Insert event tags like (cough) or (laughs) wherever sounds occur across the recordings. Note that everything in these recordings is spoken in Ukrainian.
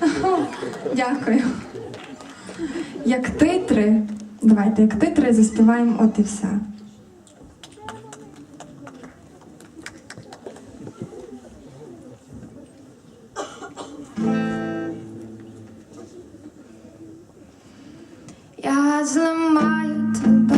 (laughs) Дякую. Як титри, давайте як титри заспіваємо от і все. Я зламаю тебе.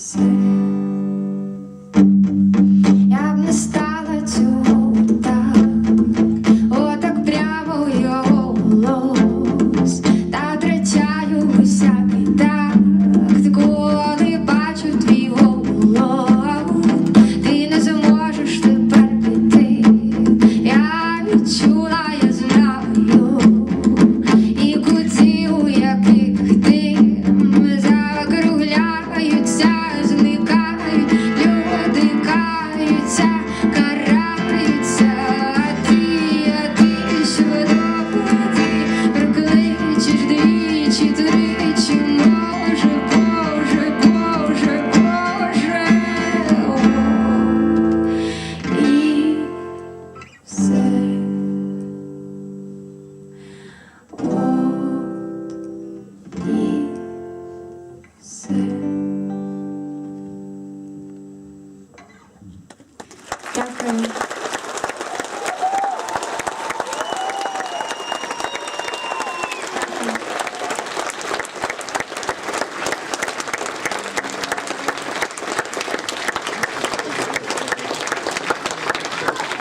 Say Каються. 嗯。